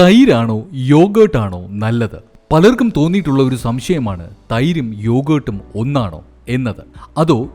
തൈരാണോ യോഗേർട്ടാണോ നല്ലത്? പലർക്കും തോന്നിയിട്ടുള്ള ഒരു സംശയമാണ് തൈരും യോഗേർട്ടും ഒന്നാണോ എന്നത്. അതോ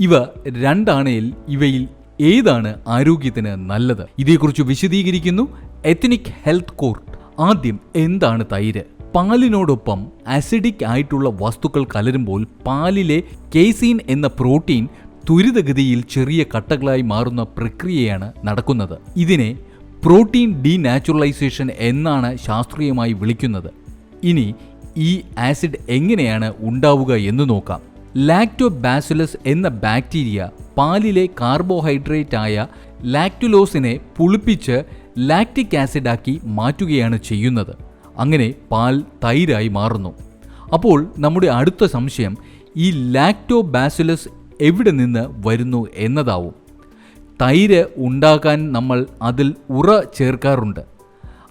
ഇവ രണ്ടാണേൽ ഇവയിൽ ഏതാണ് ആരോഗ്യത്തിന് നല്ലത്? ഇതേക്കുറിച്ച് വിശദീകരിക്കുന്നു എത്നിക് ഹെൽത്ത് കോർട്ട്. ആദ്യം എന്താണ് തൈര്? പാലിനോടൊപ്പം അസിഡിക് ആയിട്ടുള്ള വസ്തുക്കൾ കലരുമ്പോൾ പാലിലെ കേസീൻ എന്ന പ്രോട്ടീൻ ത്വരിതഗതിയിൽ ചെറിയ കട്ടകളായി മാറുന്ന പ്രക്രിയയാണ് നടക്കുന്നത്. ഇതിനെ പ്രോട്ടീൻ ഡീനാച്ചുറലൈസേഷൻ എന്നാണ് ശാസ്ത്രീയമായി വിളിക്കുന്നത്. ഇനി ഈ ആസിഡ് എങ്ങനെയാണ് ഉണ്ടാവുക എന്ന് നോക്കാം. ലാക്ടോബാസിലസ് എന്ന ബാക്ടീരിയ പാലിലെ കാർബോഹൈഡ്രേറ്റ് ആയ ലാക്ടുലോസിനെ പുളിപ്പിച്ച് ലാക്റ്റിക് ആസിഡാക്കി മാറ്റുകയാണ് ചെയ്യുന്നത്. അങ്ങനെ പാൽ തൈരായി മാറുന്നു. അപ്പോൾ നമ്മുടെ അടുത്ത സംശയം ഈ ലാക്ടോബാസിലസ് എവിടെ നിന്ന് വരുന്നു എന്നതാവും. തൈര് ഉണ്ടാക്കാൻ നമ്മൾ അതിൽ ഉറ ചേർക്കാറുണ്ട്.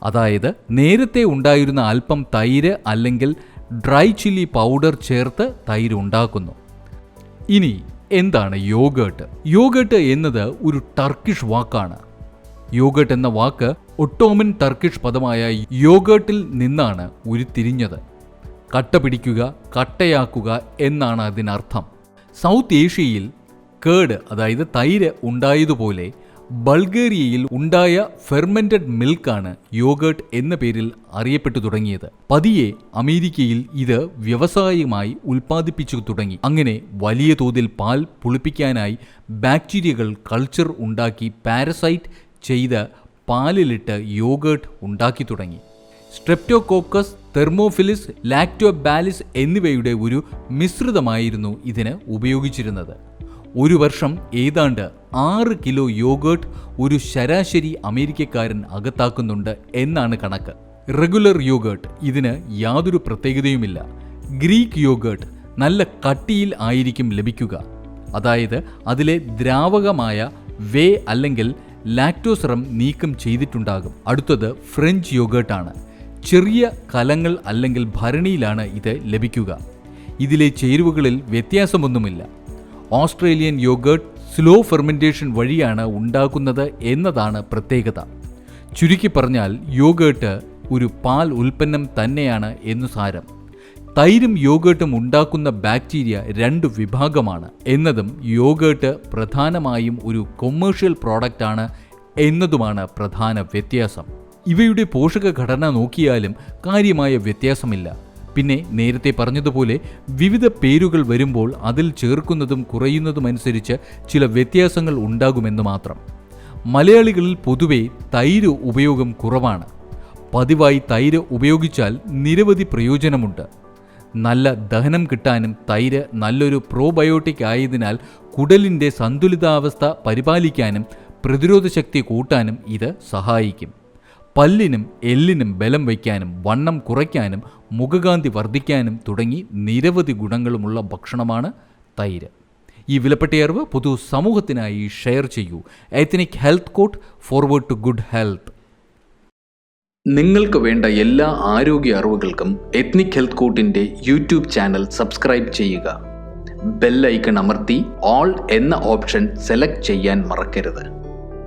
അതായത് നേരത്തെ ഉണ്ടായിരുന്ന അല്പം തൈര് അല്ലെങ്കിൽ ഡ്രൈ ചില്ലി പൗഡർ ചേർത്ത് തൈര് ഉണ്ടാക്കുന്നു. ഇനി എന്താണ് യോഗേട്ട്? യോഗേട്ട് എന്നത് ഒരു ടർക്കിഷ് വാക്കാണ്. യോഗേട്ട് എന്ന വാക്ക് ഒട്ടോമൻ ടർക്കിഷ് പദമായ യോഗേട്ടിൽ നിന്നാണ് ഉരുത്തിരിഞ്ഞത്. കട്ട പിടിക്കുക കട്ടയാക്കുക എന്നാണ് അതിനർത്ഥം. സൗത്ത് ഏഷ്യയിൽ കേട് അതായത് തൈര് ഉണ്ടായതുപോലെ ബൾഗേറിയയിൽ ഉണ്ടായ ഫെർമെന്റഡ് മിൽക്കാണ് യോഗേർട്ട് എന്ന പേരിൽ അറിയപ്പെട്ടു തുടങ്ങിയത്. പതിയെ അമേരിക്കയിൽ ഇത് വ്യവസായമായി ഉൽപ്പാദിപ്പിച്ചു തുടങ്ങി. അങ്ങനെ വലിയ തോതിൽ പാൽ പുളിപ്പിക്കാനായി ബാക്ടീരിയകൾ കൾച്ചർ ഉണ്ടാക്കി പാരസൈറ്റ് ചെയ്ത് പാലിലിട്ട് യോഗേർട്ട് ഉണ്ടാക്കി തുടങ്ങി. സ്ട്രെപ്റ്റോകോക്കസ് തെർമോഫിലിസ് ലാക്ടോബാലിസ് എന്നിവയുടെ ഒരു മിശ്രിതമായിരുന്നു ഇതിന് ഉപയോഗിച്ചിരുന്നത്. ഒരു വർഷം ഏതാണ്ട് ആറ് കിലോ യോഗേർട്ട് ഒരു ശരാശരി അമേരിക്കക്കാരൻ അകത്താക്കുന്നുണ്ട് എന്നാണ് കണക്ക്. റെഗുലർ യോഗേർട്ട് ഇതിന് യാതൊരു പ്രത്യേകതയുമില്ല. ഗ്രീക്ക് യോഗേർട്ട് നല്ല കട്ടിയിൽ ആയിരിക്കും ലഭിക്കുക. അതായത് അതിലെ ദ്രാവകമായ വേ അല്ലെങ്കിൽ ലാക്ടോസറം നീക്കം ചെയ്തിട്ടുണ്ടാകും. അടുത്തത് ഫ്രഞ്ച് യോഗേർട്ടാണ്. ചെറിയ കലങ്ങൾ അല്ലെങ്കിൽ ഭരണിയിലാണ് ഇത് ലഭിക്കുക. ഇതിലെ ചേരുവകളിൽ വ്യത്യാസമൊന്നുമില്ല. ഓസ്ട്രേലിയൻ യോഗേർട്ട് സ്ലോ ഫെർമെന്റേഷൻ വഴിയാണ് ഉണ്ടാക്കുന്നത് എന്നതാണ് പ്രത്യേകത. ചുരുക്കി പറഞ്ഞാൽ യോഗേർട്ട് ഒരു പാൽ ഉൽപ്പന്നം തന്നെയാണ് എന്നു സാരം. തൈരും യോഗേർട്ടും ഉണ്ടാക്കുന്ന ബാക്ടീരിയ രണ്ട് വിഭാഗമാണ്. എന്നതും യോഗേർട്ട് പ്രധാനമായും ഒരു കൊമേഴ്ഷ്യൽ പ്രോഡക്റ്റാണ് എന്നതുമാണ് പ്രധാന വ്യത്യാസം. ഇവയുടെ പോഷക ഘടന നോക്കിയാലും കാര്യമായ വ്യത്യാസമില്ല. പിന്നെ നേരത്തെ പറഞ്ഞതുപോലെ വിവിധ പേരുകൾ വരുമ്പോൾ അതിൽ ചേർക്കുന്നതും കുറയുന്നതുമനുസരിച്ച് ചില വ്യത്യാസങ്ങൾ ഉണ്ടാകുമെന്ന് മാത്രം. മലയാളികളിൽ പൊതുവെ തൈര് ഉപയോഗം കുറവാണ്. പതിവായി തൈര് ഉപയോഗിച്ചാൽ നിരവധി പ്രയോജനമുണ്ട്. നല്ല ദഹനം കിട്ടാനും തൈര് നല്ലൊരു പ്രോബയോട്ടിക് ആയതിനാൽ കുടലിന്റെ സന്തുലിതാവസ്ഥ പരിപാലിക്കാനും പ്രതിരോധ ശക്തി കൂട്ടാനും ഇത് സഹായിക്കും. പല്ലിനും എല്ലിനും ബലം വയ്ക്കാനും വണ്ണം കുറയ്ക്കാനും മുഖകാന്തി വർദ്ധിക്കാനും തുടങ്ങി നിരവധി ഗുണങ്ങളുമുള്ള ഭക്ഷണമാണ് തൈര്. ഈ വിലപ്പെട്ട അറിവ് പൊതു സമൂഹത്തിനായി ഷെയർ ചെയ്യൂ. Ethnic health court forward to good health നിങ്ങൾക്ക് വേണ്ട എല്ലാ ആരോഗ്യ അറിവുകൾക്കും എത്നിക് ഹെൽത്ത് കോട്ടിന്റെ യൂട്യൂബ് ചാനൽ സബ്സ്ക്രൈബ് ചെയ്യുക. ബെൽ ഐക്കൺ അമർത്തി ഓൾ എന്ന ഓപ്ഷൻ സെലക്ട് ചെയ്യാൻ മറക്കരുത്.